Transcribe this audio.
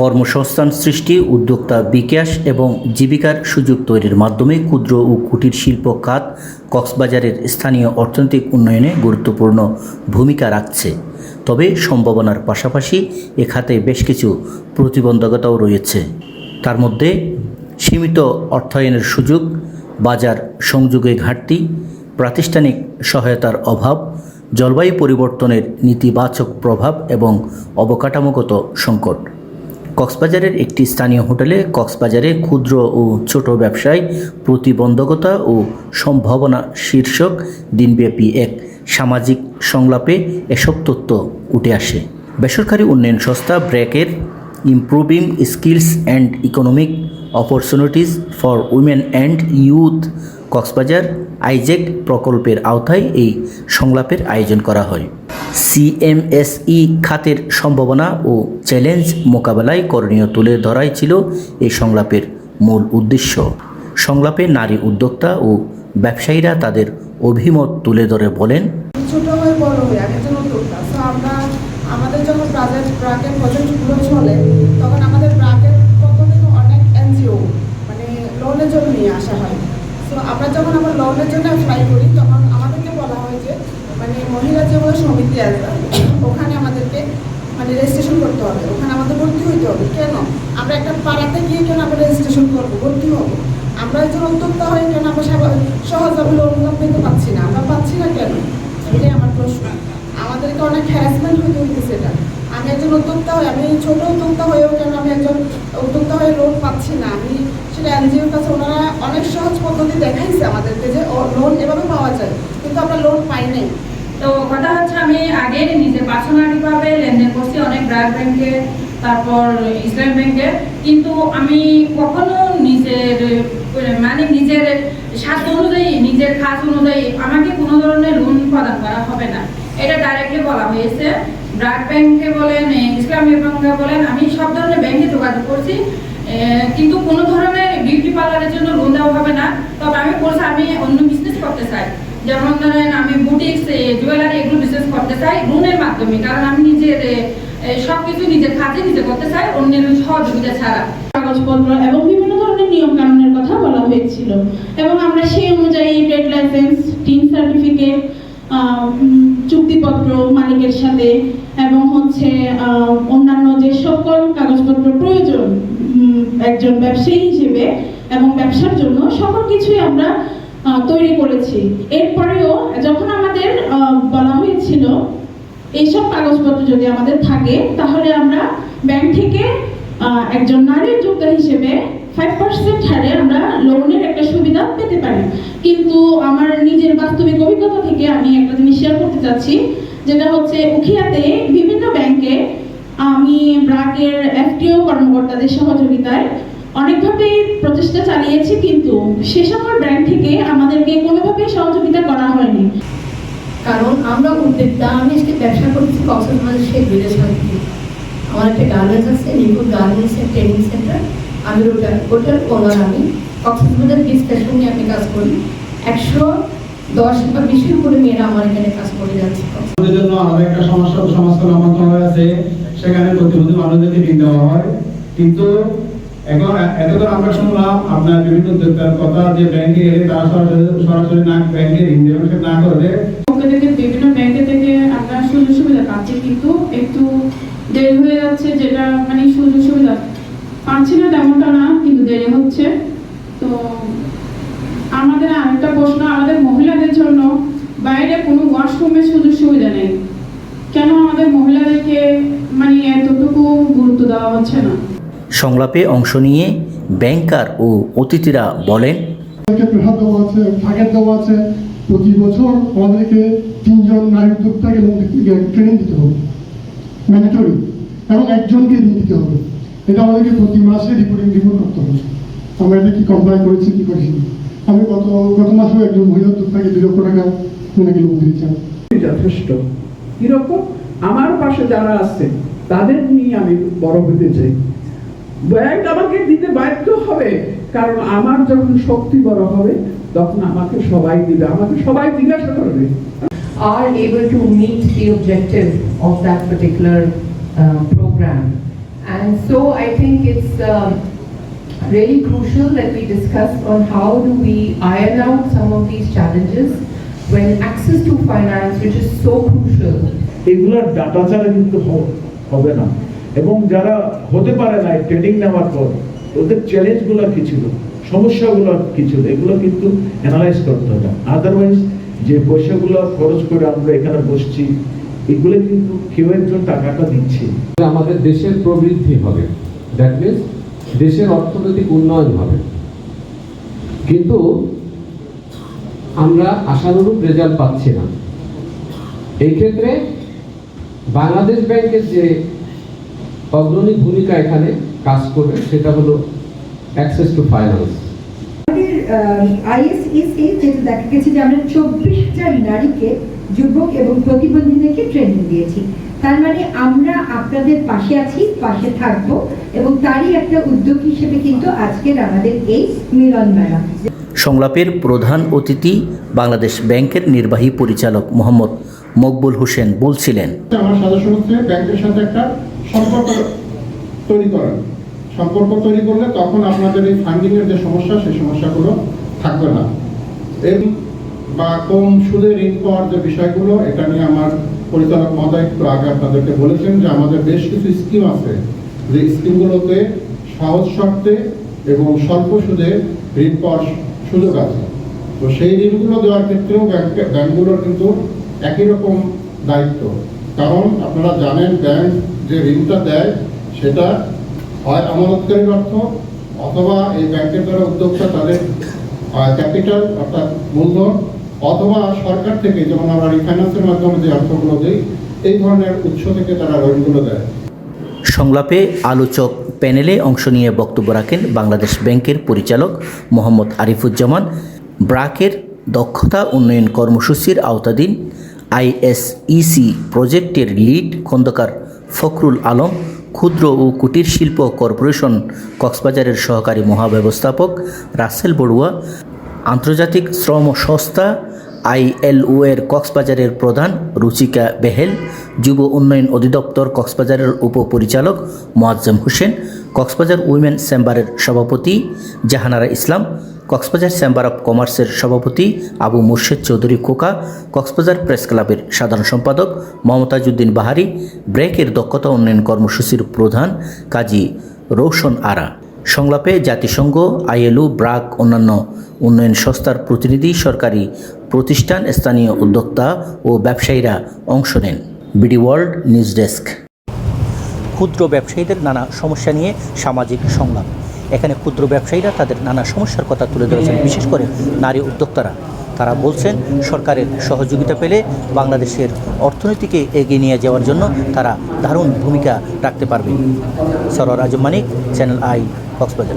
কর্মসংস্থান সৃষ্টি, উদ্যোক্তা বিকাশ এবং জীবিকার সুযোগ তৈরির মাধ্যমে ক্ষুদ্র ও কুটির শিল্প খাত কক্সবাজারের স্থানীয় অর্থনৈতিক উন্নয়নে গুরুত্বপূর্ণ ভূমিকা রাখছে। তবে সম্ভাবনার পাশাপাশি এ খাতে বেশ কিছু প্রতিবন্ধকতাও রয়েছে। তার মধ্যে সীমিত অর্থায়নের সুযোগ, বাজার সংযোগে ঘাটতি, প্রাতিষ্ঠানিক সহায়তার অভাব, জলবায়ু পরিবর্তনের নেতিবাচক প্রভাব এবং অবকাঠামোগত সংকট। কক্সবাজারের একটি স্থানীয় হোটেলে কক্সবাজারে ক্ষুদ্র ও ছোট ব্যবসায় প্রতিবন্ধকতা ও সম্ভাবনা শীর্ষক দিনব্যাপী এক সামাজিক সংলাপে এসব তথ্য উঠে আসে। বেসরকারি উন্নয়ন সংস্থা ব্র্যাকের improving skills and economic opportunities for women and youth Cox's Bazar Isaac প্রকল্পের আওতায় এই সংলাপের আয়োজন করা হয়। সিএমএসই খাতের সম্ভাবনা ও চ্যালেঞ্জ মোকাবেলায় করণীয় তুলে ধরাই ছিল এই সংলাপের মূল উদ্দেশ্য। সংলাপে নারী উদ্যোক্তা ও ব্যবসায়ীরা তাদের অভিমত তুলে ধরে বলেন আমরা যখন আমরা আমরা লোনের জন্য অ্যাপ্লাই করি, তখন আমাদেরকে বলা হয় যে মানে মহিলা যে যেগুলো সমিতি আছে, ওখানে আমাদেরকে মানে রেজিস্ট্রেশন করতে হবে। ওখানে আমাদের ভর্তি হইতে হবে। কেন? আমরা একটা পাড়াতে গিয়ে কেন আমরা রেজিস্ট্রেশন করব? ভর্তি হব। আমরা একজন উদ্যোক্তা হয়ে কেন আমরা সবাই সহজভাবে লোন পেতে পাচ্ছি না? আমরা পাচ্ছি না কেন? এটাই আমার প্রশ্ন। আমাদেরকে অনেক হ্যারাসমেন্ট হইতে হইতেছে এটা। আমি একজন উদ্যোক্তা হয়ে, আমি ছোট উদ্যোক্তা হয়েও কেন আমি একজন উদ্যোক্তা হয়ে লোন পাচ্ছি না? আমি সেটা এনজিওর কাছে ওনারা অনেক সহজ পদ্ধতি দেখাইছে আমাদেরকে যে লোন এভাবে পাওয়া যায়, কিন্তু আমরা লোন পাই নাই। তো কথা হচ্ছে আমি আগে নিজে পার্সোনালিভাবে লেনদেন করছি, অনেক ব্রাক ব্যাংকে, তারপর ইসলাম ব্যাংকে। কিন্তু আমি কখনো নিজের মানে নিজের স্বার্থ অনুযায়ী, নিজের কাজ অনুযায়ী আমাকে কোনো ধরনের লোন প্রদান করা হবে না। এটা ডাইরেক্টলি বলা হয়েছে। ব্রাক ব্যাংকে বলেন, ইসলামী ব্যাংকে বলেন, আমি সব ধরনের ব্যাংকে যোগাযোগ করছি। কিন্তু কোনো ধরনের বিউটি পার্লারের জন্য লোন দেওয়া হবে না। তবে আমি বলছি, আমি অন্য বিজনেস করতে চাই। যেমন ধরেন আমি বুটিক্স জুয়েলারি এগুলো বিজনেস করতে চাই লোনের মাধ্যমে। কারণ আমি নিজের সবকিছু নিজের কাজে নিজে করতে চাই, অন্যের সহযোগিতা ছাড়া। কাগজপত্র এবং বিভিন্ন ধরনের নিয়ম কানুনের কথা বলা হয়েছিল। এবং আমরা সেই অনুযায়ী ট্রেড লাইসেন্স টিন সার্টিফিকেট চুক্তিপত্র মালিকের সাথে এবং হচ্ছে অন্যান্য যে সকল কাগজপত্র প্রয়োজন একজন ব্যবসায়ী হিসেবে এবং ব্যবসার জন্য সকল কিছুই আমরা তৈরি করেছি। এরপরেও যখন আমাদের বলা হয়েছিল, এইসব কাগজপত্র যদি আমাদের থাকে, তাহলে আমরা ব্যাংক থেকে একজন নারী উদ্যোক্তা হিসেবে ফাইভ পার্সেন্ট হারে আমরা লোনের একটা সুবিধা পেতে পারি। কিন্তু আমার নিজের বাস্তবিক অভিজ্ঞতা থেকে আমি একটা জিনিস শেয়ার করতে চাচ্ছি, যেটা হচ্ছে উখিয়াতে বিভিন্ন ব্যাংকে আমি ব্রাকের এফটিও কর্মকর্তাদের সহযোগিতায় অনেকভাবে প্রচেষ্টা চালিয়েছি কিন্তু সে সকল ব্যাংক থেকে আমাদেরকে কোনোভাবেই সহযোগিতা করা হয়নি। কারণ আমরা উদ্যোক্তা আমি আজকে ব্যবসা করছি কক্সবাজার শেখ বিদেশ সমিতি আমার একটা গার্মেন্টস আছে নিপুর গার্মেন্টস এর ট্রেনিং সেন্টার আমি ওটার ওটার ওনার আমি। কক্সবাজার বীজ ফ্যাশন নিয়ে আমি কাজ করি। একশো দশ বা বিশের উপরে মেয়েরা আমার এখানে কাজ করে যাচ্ছে। আমাদের জন্য আরও একটা সমস্যা সমাজ কল্যাণ মন্ত্রণালয় আছে। সেখানে প্রতিবন্ধী মানুষদেরকে ঋণ দেওয়া হয়। কিন্তু এখন এতক্ষণ আমরা শুনলাম আপনার বিভিন্ন কথা যে ব্যাংকে এলে তারা সরাসরি সরাসরি না ব্যাংকে ঋণ না থেকে বিভিন্ন ব্যাংকে থেকে আমরা সুযোগ সুবিধা পাচ্ছি, কিন্তু একটু দেরি হয়ে যাচ্ছে যেটা মানে সুযোগ সুবিধা পাচ্ছি না তেমনটা না, কিন্তু দেরি হচ্ছে। তো আমাদের আরেকটা প্রশ্ন, আমাদের মহিলাদের জন্য বাইরে কোনো ওয়াশরুমের সুযোগ সুবিধা নেই। কেন আমাদের মহিলাদেরকে মানে এতটুকু গুরুত্ব দেওয়া হচ্ছে না? সংলাপে অংশ নিয়ে ব্যাংকার ও অতিথিরা বলেন দেওয়া আছে টার্গেট দেওয়া আছে। প্রতি বছর আমাদেরকে তিনজন নারী উদ্যোক্তাকে ট্রেনিং দিতে হবে। ম্যান্ডেটরি এবং একজনকে ঋণ দিতে হবে। এটা আমাদেরকে প্রতি মাসে রিপোর্টিং রিপোর্ট করতে হবে। আমরা এটা কি কমপ্লাই করেছি কি করেছি আমি গত গত মাসেও একজন মহিলা উদ্যোক্তাকে দুই লক্ষ টাকা ওনাকে লোন দিয়েছিলাম। যথেষ্ট। কীরকম? আমার পাশে যারা আছে তাদের নিয়ে আমি বড় হতে চাই। ব্যাংক আমাকে দিতে বাধ্য হবে কারণ আমার যখন শক্তি বড় হবে তখন আমাকে সবাই দিবে আমাকে সবাই জিজ্ঞাসা করবে are able to meet the objective of that particular uh, program And so I think it's um, really crucial that we discuss on how do we iron out some of these challenges when access to finance, which is so crucial, এগুলোর data ছাড়া কিন্তু হ- হবে না এবং যারা হতে পারে না ট্রেনিং নেওয়ার পর, ওদের চ্যালেঞ্জগুলো কি ছিল? সমস্যাগুলো কি ছিল? এগুলো কিন্তু অ্যানালাইজ করতে হবে। আদারওয়াইজ যে পয়সাগুলো খরচ করে আমরা এখানে বসছি, এগুলো কিন্তু কেউ একজন টাকাটা দিচ্ছে। আমাদের দেশের প্রবৃদ্ধি হবে। দ্যাট মিনস দেশের অর্থনৈতিক উন্নয়ন হবে। কিন্তু আমরা আশানুরূপ রেজাল্ট পাচ্ছি না। এই ক্ষেত্রে বাংলাদেশ ব্যাংকের যে অগ্রণী ভূমিকা এখানে কাজ করবে সেটা হলো অ্যাক্সেস টু ফাইন্যান্স আইএসইসি যেটা দেখা গেছে যে আমরা চব্বিশ হাজার নারীকে যুবক এবং প্রতিবন্ধীদেরকে ট্রেনিং দিয়েছি। তার মানে আমরা আপনাদের পাশে আছি পাশে থাকব এবং তারই একটা উদ্যোগ হিসেবে কিন্তু আজকের আমাদের এই মিলন মেলা। সংলাপের প্রধান অতিথি বাংলাদেশ ব্যাংকের নির্বাহী পরিচালক মোহাম্মদ মকবুল হোসেন বলছিলেন আমার সদস্য হচ্ছে ব্যাংকের সাথে একটা সম্পর্ক তৈরি করেন। সম্পর্ক তৈরি করলে তখন আপনাদের এই ফান্ডিং এর যে সমস্যা, সেই সমস্যাগুলো থাকবে না। এর বা কম সুদে ঋণ পাওয়ার যে বিষয়গুলো, এটা নিয়ে আমার পরিচালক মহোদয় একটু আগে আপনাদেরকে বলেছেন যে আমাদের বেশ কিছু স্কিম আছে। যে স্কিমগুলোতে সহজ শর্তে এবং স্বল্প সুদে ঋণ পাওয়ার সুযোগ আছে। তো সেই ঋণগুলো দেওয়ার ক্ষেত্রেও ব্যাংক ব্যাংকগুলোর কিন্তু একই রকম দায়িত্ব। কারণ আপনারা জানেন ব্যাংক যে ঋণটা দেয়, সেটা হয় আমানতকারীর অর্থ অথবা এই ব্যাংকের দ্বারা উদ্যোক্তা তাদের ক্যাপিটাল অর্থাৎ মূলধন অথবা সরকার থেকে যেমন আমরা রিফাইন্যান্সের মাধ্যমে যে অর্থগুলো দিই, এই ধরনের উৎস থেকে তারা ঋণগুলো দেয়। সংলাপে আলোচক প্যানেলে অংশ নিয়ে বক্তব্য রাখেন বাংলাদেশ ব্যাংকের পরিচালক মোহাম্মদ আরিফুজ্জামান। ব্রাকের দক্ষতা উন্নয়ন কর্মসূচির আওতাধীন আইএসইসি প্রজেক্টের লিড খন্দকার ফখরুল আলম, ক্ষুদ্র ও কুটির শিল্প কর্পোরেশন কক্সবাজারের সহকারী মহাব্যবস্থাপক রাসেল বড়ুয়া, আন্তর্জাতিক শ্রম সংস্থা আইএলও এর কক্সবাজারের প্রধান রুচিকা বেহেল, যুব উন্নয়ন অধিদপ্তর কক্সবাজারের উপপরিচালক মোয়াজ্জম হোসেন কক্সবাজার উইমেন চেম্বারের সভাপতি জাহানারা ইসলাম, কক্সবাজার চেম্বার অব কমার্সের সভাপতি আবু মুর্শেদ চৌধুরী খোকা, কক্সবাজার প্রেস ক্লাবের সাধারণ সম্পাদক মমতাজউদ্দিন বাহারি, ব্রেকের দক্ষতা উন্নয়ন কর্মসূচির প্রধান কাজী রৌশন আরা। সংলাপে জাতিসংঘ, আইএলও, ব্রাক, অন্যান্য উন্নয়ন সংস্থার প্রতিনিধি, সরকারি প্রতিষ্ঠান, স্থানীয় উদ্যোক্তা ও ব্যবসায়ীরা অংশ নেন। BD world news desk. ক্ষুদ্র ব্যবসায়ীদের নানা সমস্যা নিয়ে সামাজিক সংলাপ। এখানে ক্ষুদ্র ব্যবসায়ীরা তাদের নানা সমস্যার কথা তুলে ধরেছেন, বিশেষ করে নারী উদ্যোক্তারা। তারা বলছেন, সরকারের সহযোগিতা পেলে বাংলাদেশের অর্থনীতিকে এগিয়ে নিয়ে যাওয়ার জন্য তারা দারুণ ভূমিকা রাখতে পারবে। Sarwar Azam Manik, channel I, Cox's Bazar.